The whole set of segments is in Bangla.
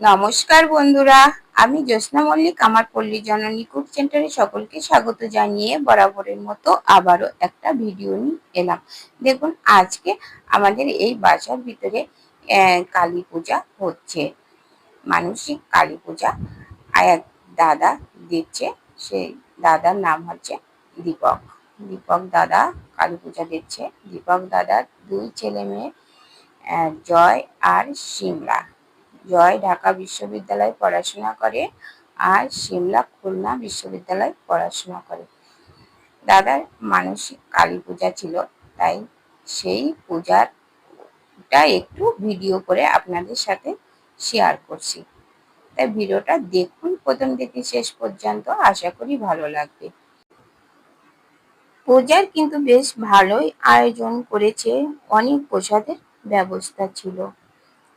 নমস্কার বন্ধুরা, আমি জ্যোৎস্না মল্লিক, আমার পল্লী জননী কুক সেন্টারে সকলকে স্বাগত জানিয়ে বরাবরের মতো আবারও একটা ভিডিও নিয়ে এলাম। দেখুন, আজকে আমাদের এই বাসার ভিতরে কালী পূজা হচ্ছে। মানসিক কালী পূজা। এক দাদা দিচ্ছে সেই দাদার নাম হচ্ছে দীপক। দীপক দাদা কালী পূজা দিচ্ছে। দীপক দাদার দুই ছেলে মেয়ে জয় আর সিমলা। জয় ঢাকা বিশ্ববিদ্যালয়ে পড়াশোনা করে আর সিমলা খুলনা বিশ্ববিদ্যালয়ে পড়াশোনা করে। দাদার মানসিক কালী পূজা ছিল, তাই সেই পূজারটা একটু ভিডিও করে আপনাদের সাথে শেয়ার করছি। তাই ভিডিওটা দেখুন প্রথম থেকে শেষ পর্যন্ত, আশা করি ভালো লাগবে। পূজার কিন্তু বেশ ভালোই আয়োজন করেছে, অনেক প্রসাদের ব্যবস্থা ছিল।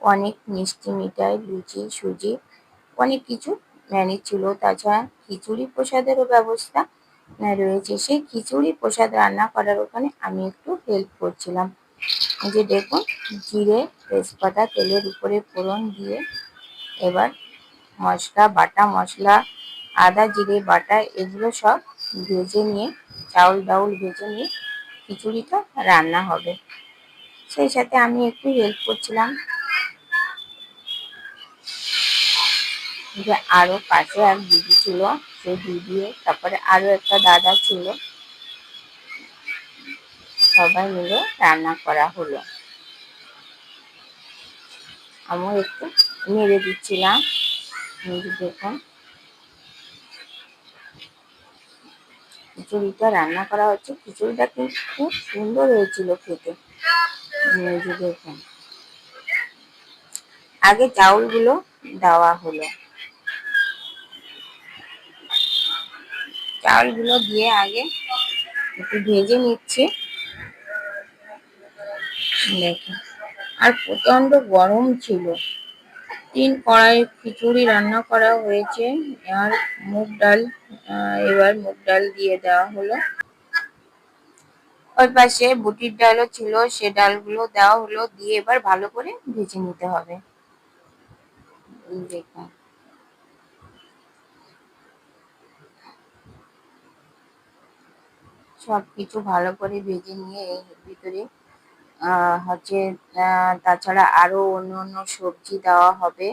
অনেক মিষ্টি মিঠাই, লুচি, সুজি, অনেক কিছু ম্যানেজ ছিল। তাছাড়া খিচুড়ি প্রসাদেরও ব্যবস্থা রয়েছে। সেই খিচুড়ি প্রসাদ রান্না করার ওখানে আমি একটু হেল্প করছিলাম। যে দেখুন, জিরে, তেজপাতা, তেলের উপরে ফোড়ন দিয়ে এবার মশলা, বাটা মশলা, আদা, জিরে, বাটা এগুলো সব ভেজে নিয়ে, চাউল ডাউল ভেজে নিয়ে খিচুড়িটা রান্না হবে। সেই সাথে আমি একটু হেল্প করছিলাম। যে আরও পাশে এক দিদি ছিল, সেই দিদি, তারপরে আরও একটা দাদা ছিল। সবাই মিলে রান্না করা হলো। আমিও একটু নেড়ে দিচ্ছিলাম। দেখুন। খিচুড়িটা রান্না করা হচ্ছে। খিচুড়িটা কিন্তু খুব সুন্দর হয়েছিল খেতে। দেখুন। আগে চাউলগুলো দেওয়া হলো। চাউলগুলো দিয়ে আগে একটু ভেজে নিচ্ছে। দেখুন, আর প্রচণ্ড গরম ছিল। তিন কড়াই খিচুড়ি রান্না করা হয়েছে। আর মুগ ডাল এবার মুগ ডাল দিয়ে দেওয়া হলো। ওই পাশে বুটির ডালও ছিল, সে ডালগুলো দেওয়া হলো, দিয়ে এবার ভালো করে ভেজে নিতে হবে। দেখুন। সব কিছু ভালো করে ভেজে নিয়ে এর ভিতরে হচ্ছে তাছাড়া আরও অন্য অন্য সবজি দেওয়া হবে।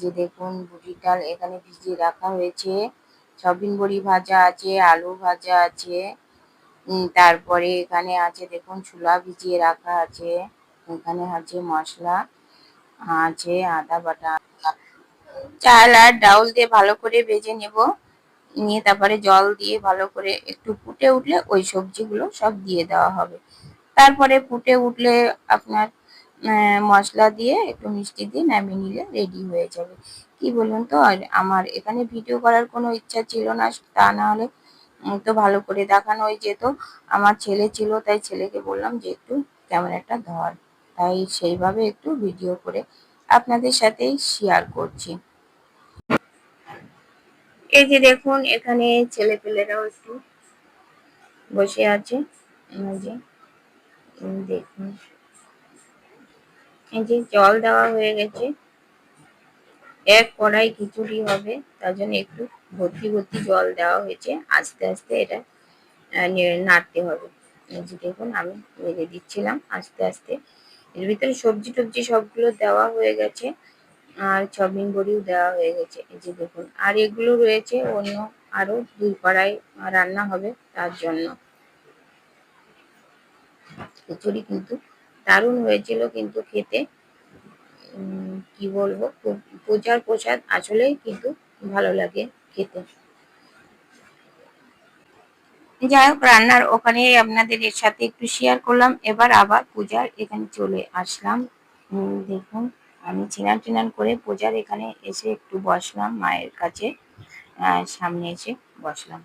যে দেখুন বুটির ডাল এখানে ভিজিয়ে রাখা হয়েছে। সয়াবিন বড়ি ভাজা আছে, আলু ভাজা আছে। তারপরে এখানে আছে, দেখুন, ছোলা ভিজিয়ে রাখা আছে। এখানে আছে মশলা, আছে আদা বাটা। চাল আর ডাউল দিয়ে ভালো করে ভেজে নেব। নিয়ে তারপরে জল দিয়ে ভালো করে একটু ফুটে উঠলে ওই সবজিগুলো সব দিয়ে দেওয়া হবে। তারপরে ফুটে উঠলে আপনার মশলা দিয়ে একটু মিষ্টি দিয়ে নামিয়ে নিলে রেডি হয়ে যাবে। কি বলুন তো, আর আমার এখানে ভিডিও করার কোনো ইচ্ছা ছিল না, তা না হলে তো ভালো করে দেখানোই যেত। আমার ছেলে ছিল, তাই ছেলেকে বললাম যে একটু ক্যামেরাটা ধর। তাই সেইভাবে একটু ভিডিও করে আপনাদের সাথেই শেয়ার করছি। এই যে দেখুন, এখানে ছেলে পেলেরাও একটু বসে আছে। দেখুন। এই যে জল দেওয়া হয়ে গেছে। এক কড়াই খিচুড়ি হবে, তার জন্য একটু ভর্তি ভর্তি জল দেওয়া হয়েছে। আস্তে আস্তে এটা নাড়তে হবে। এই যে দেখুন, আমি নেড়ে দিচ্ছিলাম আস্তে আস্তে। এর ভিতরে সবজি টবজি সবগুলো দেওয়া হয়ে গেছে। আর সয়াবিন বড়িও দেওয়া হয়ে গেছে। এই যে দেখুন, আর এগুলো রয়েছে অন্য আরও দুই কড়াই রান্না হবে তার জন্য। খিচুড়ি কিন্তু দারুণ হয়েছিল কিন্তু খেতে। কি বলব? পূ- পূজার প্রসাদ আসলেই কিন্তু ভালো লাগে খেতে। যাই হোক, রান্নার ওখানে আপনাদের এর সাথে একটু শেয়ার করলাম। এবার আবার পূজার এখানে চলে আসলাম। দেখুন। আমি চিনান টিনান করে পূজার এখানে এসে একটু বসলাম, মায়ের কাছে সামনে এসে বসলাম।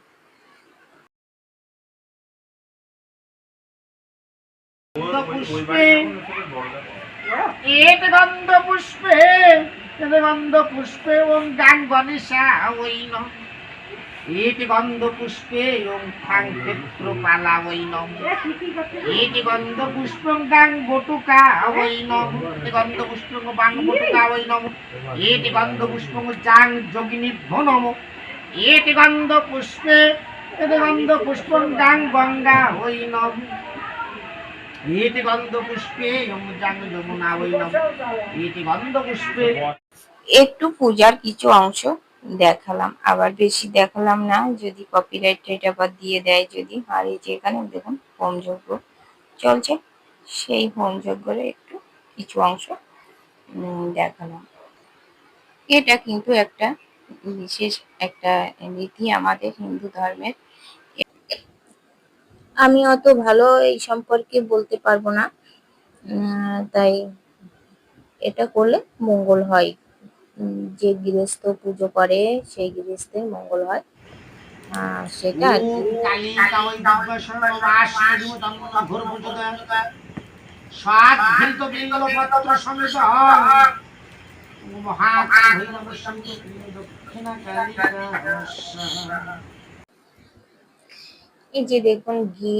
পুষ্পে গন্ধ পুষ্পে ওম গান গণেশা ওই ন ইতি গন্ধ পুষ্পে ক্ষেত্র পালা ওই নম ইতি গন্ধ পুষ্পং গাং বটুকা ওই ইতি গন্ধ পুষ্পং বাং বটুকা ওই নম ইতি গন্ধ পুষ্পং জাং যোগিনী ইতি গন্ধ পুষ্পে ইতি গন্ধ পুষ্পং গাং গঙ্গা ওই নম ইতি গন্ধ পুষ্পে ওং জাং যমুনা ওই ইতি গন্ধ পুষ্পে একটু পূজার কিছু অংশ দেখালাম। আবার বেশি দেখালাম না, যদি কপিরাইট আবার দিয়ে দেয় যদি। আর এই যে এখানে দেখুন হোম যজ্ঞ চলছে। সেই হোম যজ্ঞের একটু কিছু অংশ দেখালাম। এটা কিন্তু একটা বিশেষ একটা রীতি আমাদের হিন্দু ধর্মের। আমি অত ভালো এই সম্পর্কে বলতে পারব না। তাই এটা করলে মঙ্গল হয়। যে গৃহস্থ পুজো করে সেই গৃহস্থের মঙ্গল হয়। সেটা আর এই যে দেখুন ঘি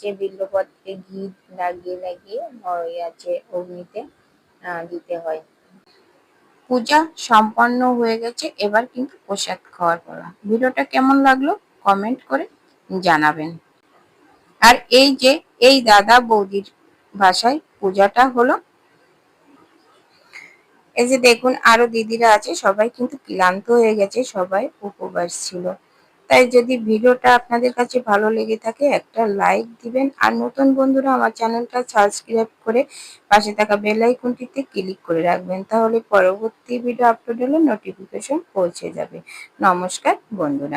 যে বিল্লপত্রে ঘি লাগিয়ে লাগিয়ে ওই আছে অগ্নিতে দিতে হয়। পূজা সম্পন্ন হয়ে গেছে, এবার কিন্তু প্রসাদ খাওয়ার পালা। ভিডিওটা কেমন লাগল কমেন্ট করে জানাবেন। আর এই যে, এই দাদা বৌদির ভাষায় পূজাটা হলো, এই যে দেখুন আরও দিদিরা আছে, সবাই কিন্তু ক্লান্ত হয়ে গেছে, সবাই উপবাস ছিল। তাই যদি ভিডিওটা আপনাদের কাছে ভালো লেগে থাকে, একটা লাইক দিবেন। আর নতুন বন্ধুরা আমার চ্যানেলটা সাবস্ক্রাইব করে পাশে থাকা বেল আইকনটিতে ক্লিক করে রাখবেন, তাহলে পরবর্তী ভিডিও আপলোড হলে নোটিফিকেশন পৌঁছে যাবে। নমস্কার বন্ধুরা।